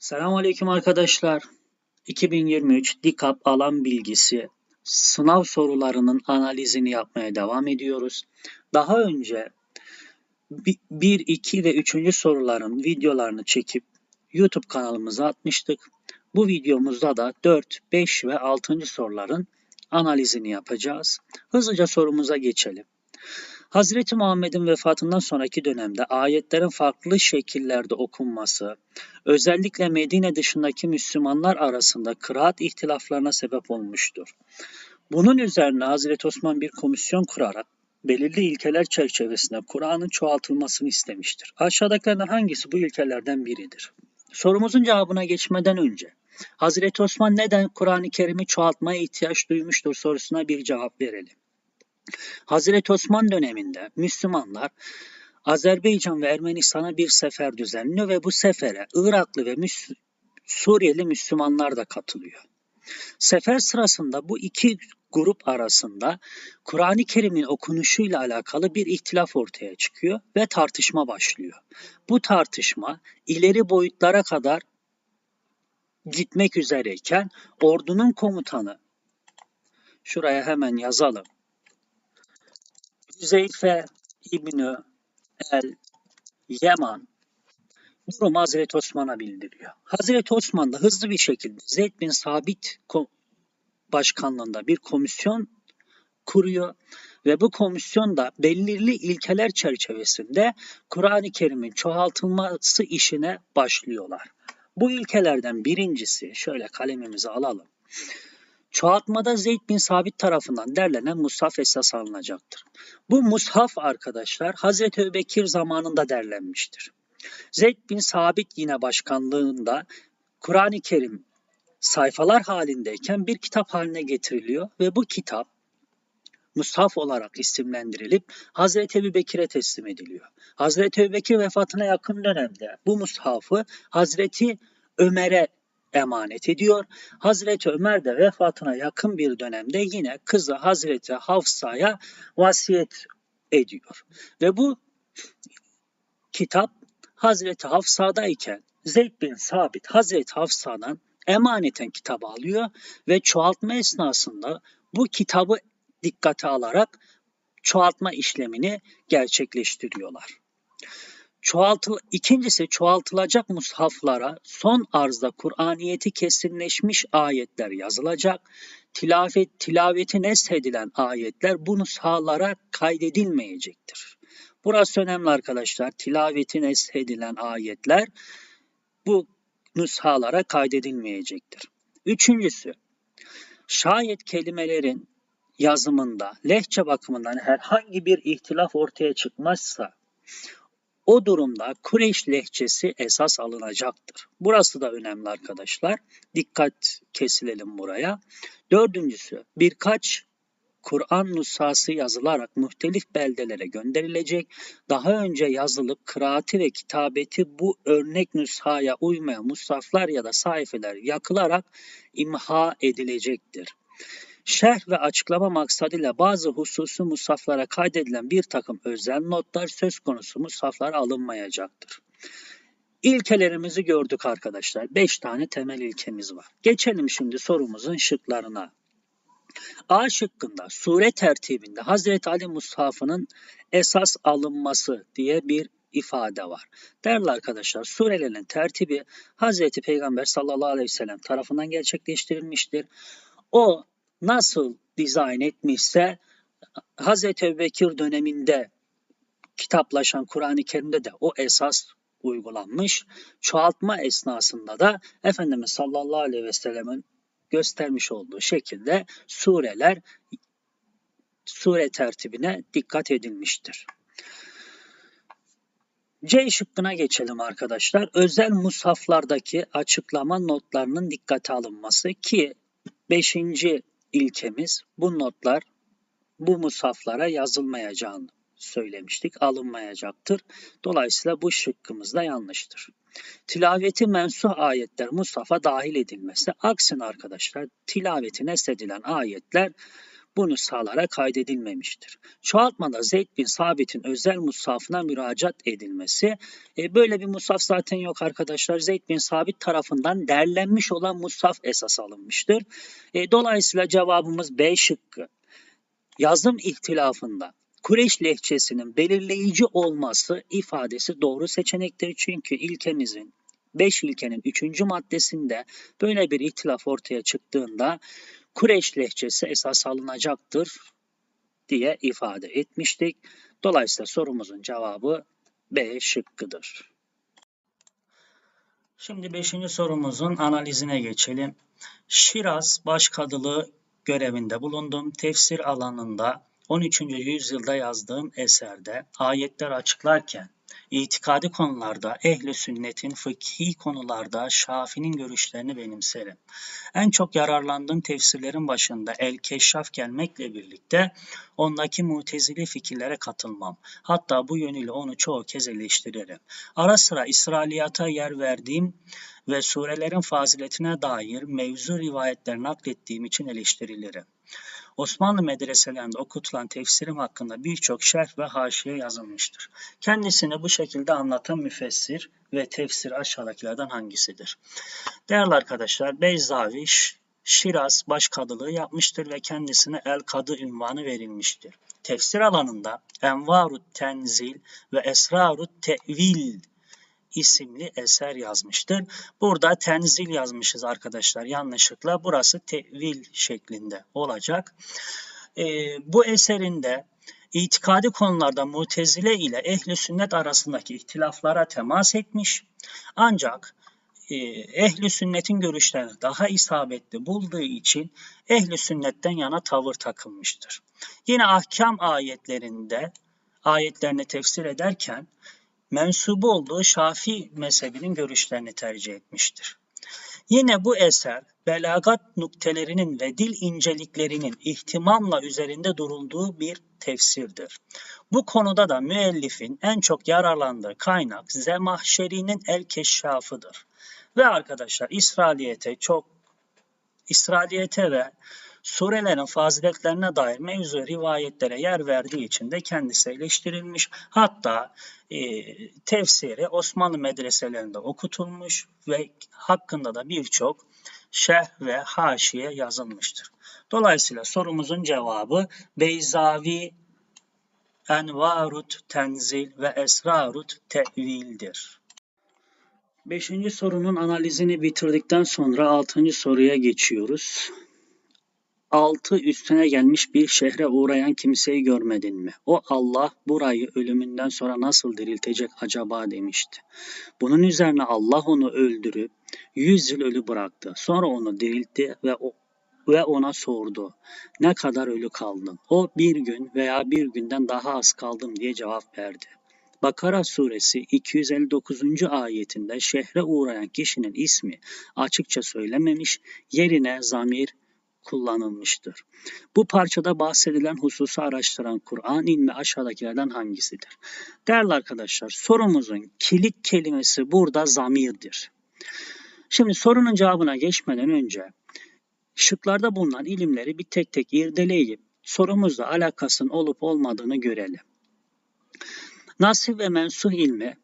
Selamünaleyküm arkadaşlar. 2023 DİKAP alan bilgisi sınav sorularının analizini yapmaya devam ediyoruz. Daha önce 1, 2 ve 3. soruların videolarını çekip YouTube kanalımıza atmıştık. Bu videomuzda da 4, 5 ve 6. soruların analizini yapacağız. Hızlıca sorumuza geçelim. Hazreti Muhammed'in vefatından sonraki dönemde ayetlerin farklı şekillerde okunması, özellikle Medine dışındaki Müslümanlar arasında kıraat ihtilaflarına sebep olmuştur. Bunun üzerine Hazreti Osman bir komisyon kurarak belirli ilkeler çerçevesinde Kur'an'ın çoğaltılmasını istemiştir. Aşağıdakilerden hangisi bu ilkelerden biridir? Sorumuzun cevabına geçmeden önce Hazreti Osman neden Kur'an-ı Kerim'i çoğaltmaya ihtiyaç duymuştur sorusuna bir cevap verelim. Hazreti Osman döneminde Müslümanlar Azerbaycan ve Ermenistan'a bir sefer düzenliyor ve bu sefere Iraklı ve Müs Suriyeli Müslümanlar da katılıyor. Sefer sırasında bu iki grup arasında Kur'an-ı Kerim'in okunuşuyla alakalı bir ihtilaf ortaya çıkıyor ve tartışma başlıyor. Bu tartışma ileri boyutlara kadar gitmek üzereyken ordunun komutanı şuraya hemen yazalım. Zeyfe İbni el Yaman durumu Hazreti Osman'a bildiriyor. Hazreti Osman da hızlı bir şekilde Zeyd bin Sabit başkanlığında bir komisyon kuruyor ve bu komisyon da belirli ilkeler çerçevesinde Kur'an-ı Kerim'in çoğaltılması işine başlıyorlar. Bu ilkelerden birincisi şöyle kalemimizi alalım. Çoğaltmada Zeyd bin Sabit tarafından derlenen mushaf esas alınacaktır. Bu mushaf arkadaşlar Hazreti Öbekir zamanında derlenmiştir. Zeyd bin Sabit yine başkanlığında Kur'an-ı Kerim sayfalar halindeyken bir kitap haline getiriliyor ve bu kitap Mushaf olarak isimlendirilip Hazreti Ebu Bekir'e teslim ediliyor. Hazreti Ebu Bekir vefatına yakın dönemde bu mushafı Hazreti Ömer'e emanet ediyor. Hazreti Ömer de vefatına yakın bir dönemde yine kızı Hazreti Hafsa'ya vasiyet ediyor. Ve bu kitap Hazreti Hafsa'dayken Zeyd bin Sabit Hazreti Hafsa'dan emaneten kitabı alıyor ve çoğaltma esnasında bu kitabı dikkate alarak çoğaltma işlemini gerçekleştiriyorlar. Çoğaltıl, ikincisi çoğaltılacak mushaflara son arzda Kur'aniyeti kesinleşmiş ayetler yazılacak. Tilavet, tilaveti neshedilen ayetler bu nushalara kaydedilmeyecektir. Burası önemli arkadaşlar. Tilaveti neshedilen ayetler bu nushalara kaydedilmeyecektir. Üçüncüsü, şayet kelimelerin yazımında, lehçe bakımından herhangi bir ihtilaf ortaya çıkmazsa o durumda Kureyş lehçesi esas alınacaktır. Burası da önemli arkadaşlar. Dikkat kesilelim buraya. Dördüncüsü birkaç Kur'an nusası yazılarak muhtelif beldelere gönderilecek. Daha önce yazılıp kıraati ve kitabeti bu örnek nüshaya uymayan musaflar ya da sayfeler yakılarak imha edilecektir şerh ve açıklama maksadıyla bazı hususi musaflara kaydedilen bir takım özel notlar söz konusu musaflara alınmayacaktır. İlkelerimizi gördük arkadaşlar. 5 tane temel ilkemiz var. Geçelim şimdi sorumuzun şıklarına. A şıkkında sure tertibinde Hazreti Ali Mushafı'nın esas alınması diye bir ifade var. Değerli arkadaşlar surelerin tertibi Hazreti Peygamber sallallahu aleyhi ve sellem tarafından gerçekleştirilmiştir. O nasıl dizayn etmişse Hazreti Ebubekir döneminde kitaplaşan Kur'an-ı Kerim'de de o esas uygulanmış. Çoğaltma esnasında da Efendimiz sallallahu aleyhi ve sellemin göstermiş olduğu şekilde sureler sure tertibine dikkat edilmiştir. C şıkkına geçelim arkadaşlar. Özel musaflardaki açıklama notlarının dikkate alınması ki 5 ilkemiz bu notlar bu musaflara yazılmayacağını söylemiştik. Alınmayacaktır. Dolayısıyla bu şıkkımız da yanlıştır. Tilaveti mensuh ayetler musafa dahil edilmesi. Aksine arkadaşlar tilaveti nesedilen ayetler bu nüshalara kaydedilmemiştir. Çoğaltmada Zeyd bin Sabit'in özel mushafına müracaat edilmesi, e, böyle bir mushaf zaten yok arkadaşlar. Zeyd bin Sabit tarafından derlenmiş olan mushaf esas alınmıştır. E, dolayısıyla cevabımız B şıkkı. Yazım ihtilafında Kureyş lehçesinin belirleyici olması ifadesi doğru seçenektir. Çünkü ilkemizin 5 ilkenin 3. maddesinde böyle bir ihtilaf ortaya çıktığında Kureyş lehçesi esas alınacaktır diye ifade etmiştik. Dolayısıyla sorumuzun cevabı B şıkkıdır. Şimdi 5. sorumuzun analizine geçelim. Şiraz başkadılığı görevinde bulundum. Tefsir alanında 13. yüzyılda yazdığım eserde ayetler açıklarken itikadi konularda ehli sünnetin fıkhi konularda Şafi'nin görüşlerini benimserim. En çok yararlandığım tefsirlerin başında El Keşşaf gelmekle birlikte ondaki mutezili fikirlere katılmam. Hatta bu yönüyle onu çoğu kez eleştiririm. Ara sıra İsrailiyata yer verdiğim ve surelerin faziletine dair mevzu rivayetler naklettiğim için eleştirilirim. Osmanlı medreselerinde okutulan tefsirim hakkında birçok şerh ve haşiye yazılmıştır. Kendisini bu şekilde anlatan müfessir ve tefsir aşağıdakilerden hangisidir? Değerli arkadaşlar, Beyzavi Şiraz başkadılığı yapmıştır ve kendisine El Kadı ünvanı verilmiştir. Tefsir alanında Envarut Tenzil ve Esrarut Tevil isimli eser yazmıştır. Burada tenzil yazmışız arkadaşlar yanlışlıkla. Burası tevil şeklinde olacak. E, bu eserinde itikadi konularda mutezile ile ehli sünnet arasındaki ihtilaflara temas etmiş. Ancak e, ehli sünnetin görüşlerini daha isabetli bulduğu için ehli sünnetten yana tavır takılmıştır. Yine ahkam ayetlerinde ayetlerini tefsir ederken mensubu olduğu Şafii mezhebinin görüşlerini tercih etmiştir. Yine bu eser belagat nuktelerinin ve dil inceliklerinin ihtimamla üzerinde durulduğu bir tefsirdir. Bu konuda da müellifin en çok yararlandığı kaynak Zemahşeri'nin El Keşşafıdır. Ve arkadaşlar İsrailiyete çok İsrailiyete ve surelerin faziletlerine dair mevzu rivayetlere yer verdiği için de kendisi eleştirilmiş. Hatta e, tefsiri Osmanlı medreselerinde okutulmuş ve hakkında da birçok şerh ve haşiye yazılmıştır. Dolayısıyla sorumuzun cevabı Beyzavi Envarut Tenzil ve Esrarut Tevil'dir. Beşinci sorunun analizini bitirdikten sonra altıncı soruya geçiyoruz altı üstüne gelmiş bir şehre uğrayan kimseyi görmedin mi? O Allah burayı ölümünden sonra nasıl diriltecek acaba demişti. Bunun üzerine Allah onu öldürüp yüz yıl ölü bıraktı. Sonra onu diriltti ve o ve ona sordu. Ne kadar ölü kaldın? O bir gün veya bir günden daha az kaldım diye cevap verdi. Bakara suresi 259. ayetinde şehre uğrayan kişinin ismi açıkça söylememiş, yerine zamir kullanılmıştır. Bu parçada bahsedilen hususu araştıran Kur'an ilmi aşağıdakilerden hangisidir? Değerli arkadaşlar sorumuzun kilit kelimesi burada zamirdir. Şimdi sorunun cevabına geçmeden önce şıklarda bulunan ilimleri bir tek tek irdeleyip sorumuzla alakasının olup olmadığını görelim. Nasih ve mensuh ilmi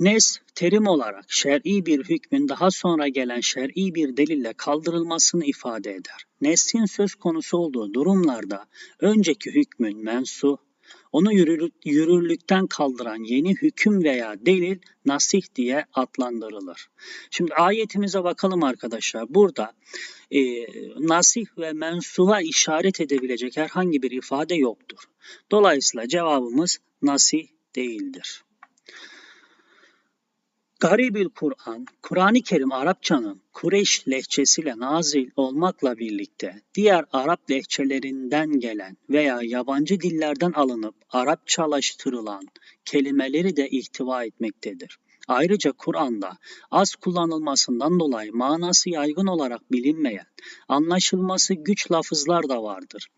Nes terim olarak şer'i bir hükmün daha sonra gelen şer'i bir delille kaldırılmasını ifade eder. Nesin söz konusu olduğu durumlarda önceki hükmün mensu, onu yürürlükten kaldıran yeni hüküm veya delil nasih diye adlandırılır. Şimdi ayetimize bakalım arkadaşlar. Burada e, nasih ve mensuva işaret edebilecek herhangi bir ifade yoktur. Dolayısıyla cevabımız nasih değildir. Garibül Kur'an, Kur'an-ı Kerim Arapçanın Kureyş lehçesiyle nazil olmakla birlikte diğer Arap lehçelerinden gelen veya yabancı dillerden alınıp Arapçalaştırılan kelimeleri de ihtiva etmektedir. Ayrıca Kur'an'da az kullanılmasından dolayı manası yaygın olarak bilinmeyen, anlaşılması güç lafızlar da vardır.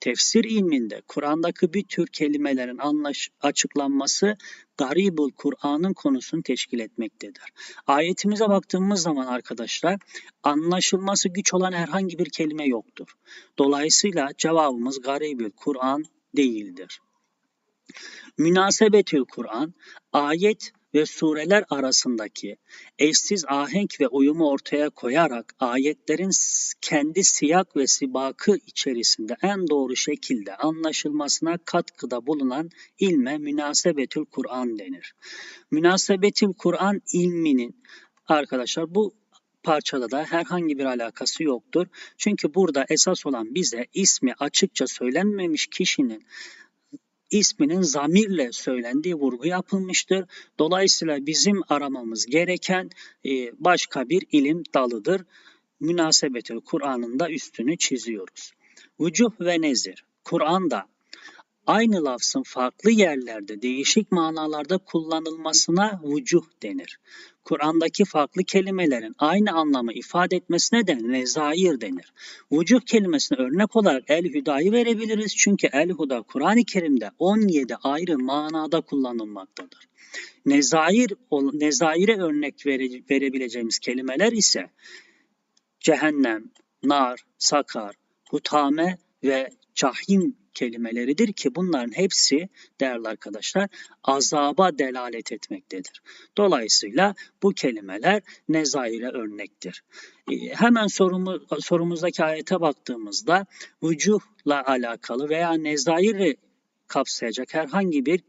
Tefsir ilminde Kur'an'daki bir tür kelimelerin anlaş açıklanması garibul Kur'an'ın konusunu teşkil etmektedir. Ayetimize baktığımız zaman arkadaşlar anlaşılması güç olan herhangi bir kelime yoktur. Dolayısıyla cevabımız garibül Kur'an değildir. Münasebetül Kur'an, ayet ve sureler arasındaki eşsiz ahenk ve uyumu ortaya koyarak ayetlerin kendi siyak ve sibakı içerisinde en doğru şekilde anlaşılmasına katkıda bulunan ilme münasebetül Kur'an denir. Münasebetül Kur'an ilminin arkadaşlar bu parçada da herhangi bir alakası yoktur. Çünkü burada esas olan bize ismi açıkça söylenmemiş kişinin isminin zamirle söylendiği vurgu yapılmıştır. Dolayısıyla bizim aramamız gereken e, başka bir ilim dalıdır. Münasebetül Kur'an'ın üstünü çiziyoruz. Vücuh ve nezir. Kur'an'da aynı lafzın farklı yerlerde değişik manalarda kullanılmasına vücuh denir. Kur'an'daki farklı kelimelerin aynı anlamı ifade etmesine de nezair denir. Vücuh kelimesine örnek olarak el-hüdayı verebiliriz. Çünkü el-huda Kur'an-ı Kerim'de 17 ayrı manada kullanılmaktadır. Nezair, nezaire örnek vere, verebileceğimiz kelimeler ise cehennem, nar, sakar, hutame ve cahim kelimeleridir ki bunların hepsi değerli arkadaşlar azaba delalet etmektedir. Dolayısıyla bu kelimeler nezaire örnektir. Ee, hemen sorumu, sorumuzdaki ayete baktığımızda vücuhla alakalı veya nezairi kapsayacak herhangi bir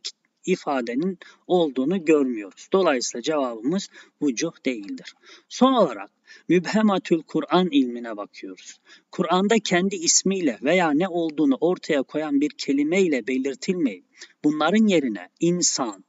ifadenin olduğunu görmüyoruz. Dolayısıyla cevabımız vücuh değildir. Son olarak Mübhematül Kur'an ilmine bakıyoruz. Kur'an'da kendi ismiyle veya ne olduğunu ortaya koyan bir kelimeyle belirtilmeyip bunların yerine insan,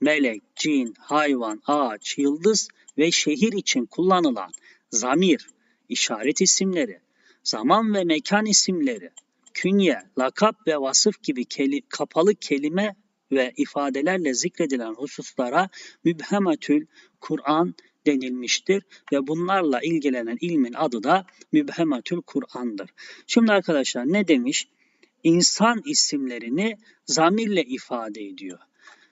melek, cin, hayvan, ağaç, yıldız ve şehir için kullanılan zamir, işaret isimleri, zaman ve mekan isimleri, künye, lakap ve vasıf gibi keli, kapalı kelime ve ifadelerle zikredilen hususlara mübhemetül Kur'an denilmiştir ve bunlarla ilgilenen ilmin adı da mübhemetül Kur'an'dır. Şimdi arkadaşlar ne demiş? İnsan isimlerini zamirle ifade ediyor.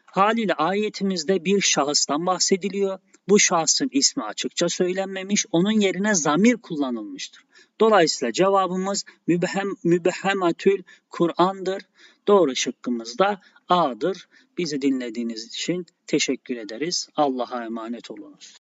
Haliyle ayetimizde bir şahıstan bahsediliyor. Bu şahsın ismi açıkça söylenmemiş, onun yerine zamir kullanılmıştır. Dolayısıyla cevabımız mübhem, mübhematül Kur'an'dır. Doğru şıkkımız da A'dır. Bizi dinlediğiniz için teşekkür ederiz. Allah'a emanet olunuz.